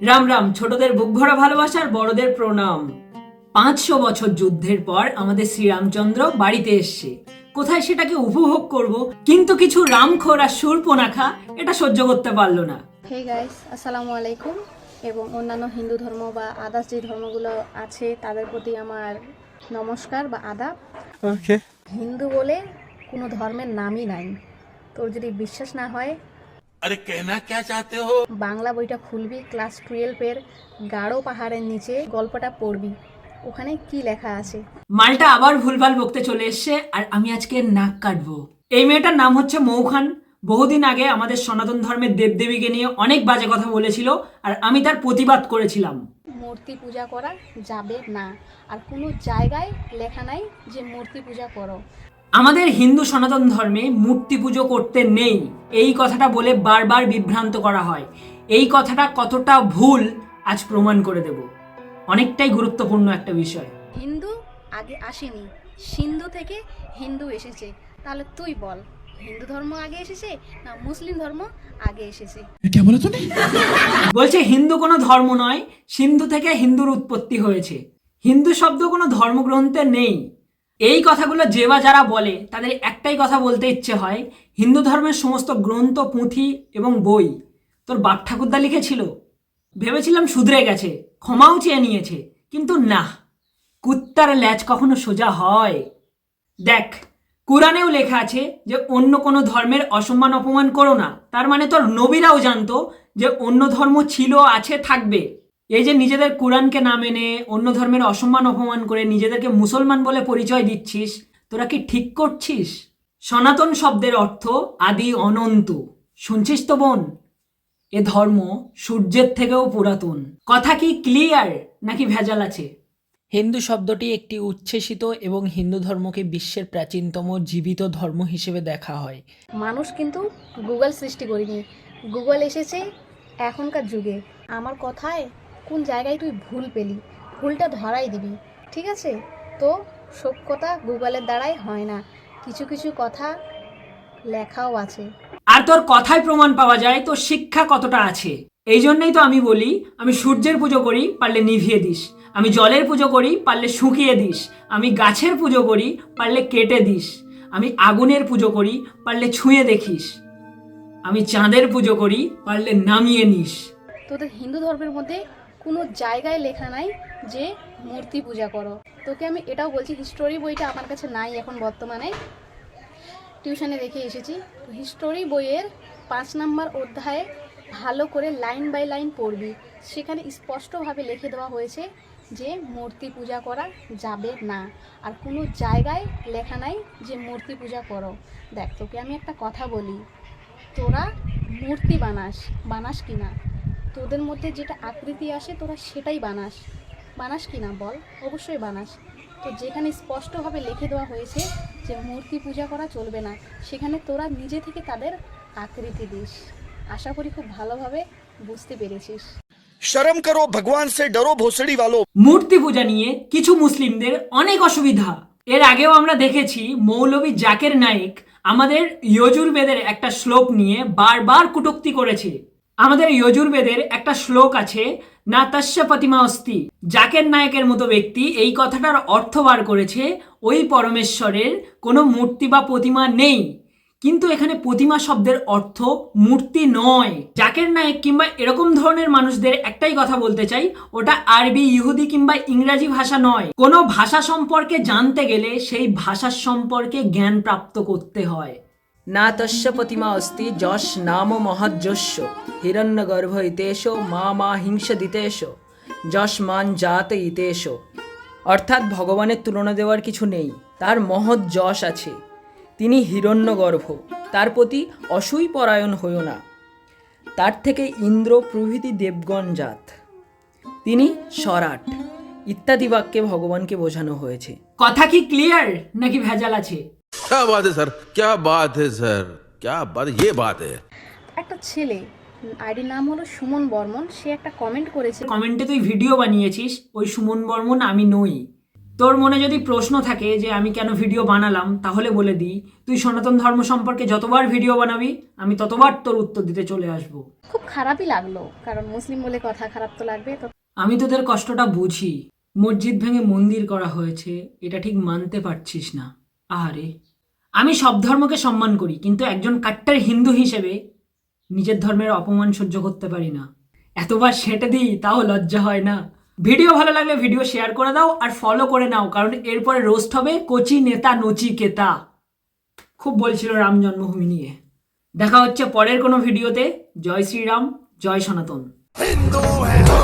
রাম রাম ছোটদের বুক ভরা ভালোবাসার বড়দের প্রণাম। পাঁচশো বছর যুদ্ধের পর আমাদের শ্রীরামচন্দ্র বাড়িতে এসছে। কোথায় সেটাকে উপভোগ করব? কিন্তু কিছু রামখোর আর সুরপোনাখা এটা সহ্য করতে পারল না। হে গাইস আসসালামু আলাইকুম। এবং অন্যান্য হিন্দু ধর্ম বা আদার্স যে ধর্মগুলো আছে তাদের প্রতি আমার নমস্কার বা আদাব. হিন্দু বলে কোনো ধর্মের নামই নাই। তোর যদি বিশ্বাস না হয় আরে কেনা কে চাতে হো বাংলা বইটা খুলবি ক্লাস টুয়েলভের গাঢ় পাহাড়ের নিচে গল্পটা পড়বি। ওখানে কি লেখা আছে? মালটা আবার ভুলভাল বকতে চলে এসছে আর আমি আজকে নাক কাটবো। এই মেয়েটার নাম হচ্ছে মৌখান বহুদিন আগে আমাদের সনাতন ধর্মের দেবদেবীকে নিয়ে অনেক বাজে কথা বলেছিল আর আমি তার প্রতিবাদ করেছিলাম। মূর্তি পূজা করা যাবে না। আর কোনো জায়গায় লেখা নাই যে মূর্তি পূজা করো। আমাদের হিন্দু সনাতন ধর্মে মূর্তি পুজো করতে নেই। এই কথাটা বলে বারবার বিভ্রান্ত করা হয়। এই কথাটা কতটা ভুল আজ প্রমাণ করে দেব। অনেকটাই গুরুত্বপূর্ণ একটা বিষয়। হিন্দু? আগে আসেনি। সিন্ধু থেকে হিন্দু এসেছে। তাহলে তুই বল হিন্দু ধর্ম আগে এসেছে না মুসলিম ধর্ম আগে এসেছে? বলছে হিন্দু কোনো ধর্ম নয় সিন্ধু থেকে হিন্দুর উৎপত্তি হয়েছে। হিন্দু শব্দ কোনো ধর্মগ্রন্থে নেই। এই কথাগুলো যে বা যারা বলে, তাদের একটাই কথা বলতে ইচ্ছে হয়, হিন্দু ধর্মের সমস্ত গ্রন্থ, পুঁথি এবং বই তোর বাপ ঠাকুরদা লিখেছিল। ভেবেছিলাম শুধরে গেছে, ক্ষমাও চেয়ে নিয়েছে, কিন্তু না। কুত্তার ল্যাচ কখনো সোজা হয়। দেখ, কোরআনেও লেখা আছে যে অন্য কোনো ধর্মের অসম্মান অপমান করো না। তার মানে তোর নবীরাও জানতো যে অন্য ধর্ম ছিল, আছে, থাকবে। এই যে নিজেদের কোরআনকে না মেনে অন্য ধর্মের অসম্মান অপমান করে নিজেদেরকে মুসলমান বলে পরিচয় দিচ্ছিস তোরা কি ঠিক করছিস? সনাতন শব্দের অর্থ আদি অনন্ত। শুনছিস তো বোন? এ ধর্ম সূর্যের থেকেও পুরাতন। কথা কি ক্লিয়ার নাকি ভেজাল আছে? হিন্দু শব্দটি একটি উচ্ছ্বসিত এবং হিন্দু ধর্মকে বিশ্বের প্রাচীনতম জীবিত ধর্ম হিসেবে দেখা হয়। মানুষ কিন্তু গুগল সৃষ্টি করিনি। গুগল এসেছে এখনকার যুগে। আমার কথায় কোন জায়গায় তুই ভুল পেলি? ভুলটা ধরাই দিবি ঠিক আছে? তো সব কথা গুগলের দ্বারাই হয় না। কিছু কিছু কথা লেখাও আছে। আর তোর কথায় প্রমাণ পাওয়া যায় তোর শিক্ষা কতটা আছে। এই জন্যই তো আমি বলি আমি সূর্যের পুজো করি পারলে নিভিয়ে দিস। আমি জলের পুজো করি পারলে শুকিয়ে দিস। আমি গাছের পুজো করি পারলে কেটে দিস। আমি আগুনের পুজো করি পারলে ছুঁয়ে দেখিস। আমি চাঁদের পুজো করি পারলে নামিয়ে নিস। তোদের হিন্দু ধর্মের মধ্যে কোনো জায়গায় লেখা নাই যে মূর্তি পূজা করো। তোকে আমি এটাও বলছি হিস্টোরি বইটা আমার কাছে নাই এখন বর্তমানে। টিউশনে রেখে এসেছি। হিস্টোরি বইয়ের পাঁচ নাম্বার অধ্যায়ে ভালো করে লাইন বাই লাইন পড়বি। সেখানে স্পষ্টভাবে লিখে দেওয়া হয়েছে যে মূর্তি পূজা করা যাবে না। আর কোনো জায়গায় লেখা নাই যে মূর্তি পূজা করো। দেখ, তোকে আমি একটা কথা বলি। তোরা মূর্তি বানাস বানাস কি না তোদের মধ্যে যেটা আকৃতি আসে তোরা সেটাই বানাস। বানাস কি না বল? অবশ্যই বানাস। তো যেখানে স্পষ্টভাবে লিখে দেওয়া হয়েছে যে মূর্তি পূজা করা চলবে না সেখানে তোরা নিজে থেকে তাদের আকৃতি দিস। আশা করি খুব ভালোভাবে বুঝতে পেরেছিস। শরম করো ভগবান সে ডরো ভোসড়ি वालों মূর্তি পূজা নিয়ে কিছু মুসলিমদের অনেক অসুবিধা। এর আগেও আমরা দেখেছি মৌলভী জাকের নায়েক আমাদের ইয়জুর্বেদের একটা শ্লোক নিয়ে বারবার কুটুক্তি করেছে। আমাদের যজুর্বেদের একটা শ্লোক আছে, না তস্য প্রতিমা অস্তি। জাকের নায়কের মতো ব্যক্তি এই কথাটার অর্থ বার করেছে, ওই পরমেশ্বরের কোনো মূর্তি বা প্রতিমা নেই। কিন্তু এখানে প্রতিমা শব্দের অর্থ মূর্তি নয়। জাকের নায়ক কিংবা এরকম ধরনের মানুষদের একটাই কথা বলতে চাই, ওটা আরবি ইহুদি কিংবা ইংরাজি ভাষা নয়। কোনো ভাষা সম্পর্কে জানতে গেলে সেই ভাষার সম্পর্কে জ্ঞান প্রাপ্ত করতে হয়। না তস্য প্রতিমা অস্তি যশ নাম মহাজ্যস্য হিরণ্য গর্ভ ইতেশ মা মা হিংস দিতেশ যশ মান জাত ইতেশ অর্থাৎ ভগবানের তুলনা দেওয়ার কিছু নেই, তার মহৎ যশ আছে। তিনি হিরণ্যগর্ভ, তার প্রতি অসুই পরায়ণ হইও না। তার থেকে ইন্দ্র প্রভৃতি দেবগণ জাত। তিনি সরাট, ইত্যাদি বাক্যে ভগবানকে বোঝানো হয়েছে। কথা কি ক্লিয়ার নাকি ভেজাল আছে? क्या बात है सर क्या बात है सर क्या बात ये बात है একটা ছেলে আইডির নাম হলো সুমন বর্মন সে একটা কমেন্ট করেছে কমেন্টে তুই ভিডিও বানিয়েছিস ওই সুমন বর্মন আমি নই তোর মনে যদি প্রশ্ন থাকে যে আমি কেন ভিডিও বানালাম তাহলে বলে দিই তুই সনাতন ধর্ম সম্পর্কে যতবার ভিডিও বানাবি আমি ততবার তোর উত্তর দিতে চলে আসব খুব খারাপই লাগলো কারণ মুসলিম বলে কথা খারাপ তো লাগবে তো আমি তোদের কষ্টটা বুঝি মসজিদ ভেঙে মন্দির করা হয়েছে এটা ঠিক মানতে পারছিস না আহারে আমি সব ধর্মকে সম্মান করি, কিন্তু একজন কাট্টার হিন্দু হিসেবে নিজের ধর্মের অপমান সহ্য করতে পারি না। এতবার সেটে দিই, তাও লজ্জা হয় না। ভিডিও ভালো লাগলে ভিডিও শেয়ার করে দাও আর ফলো করে নাও, কারণ এরপরে রোস্ট হবে কচি নেতা নচিকেতা খুব বলছিল রাম জন্মভূমি নিয়ে। দেখা হচ্ছে পরের কোনো ভিডিওতে। জয় শ্রীরাম, জয় সনাতন। হ্যাঁ।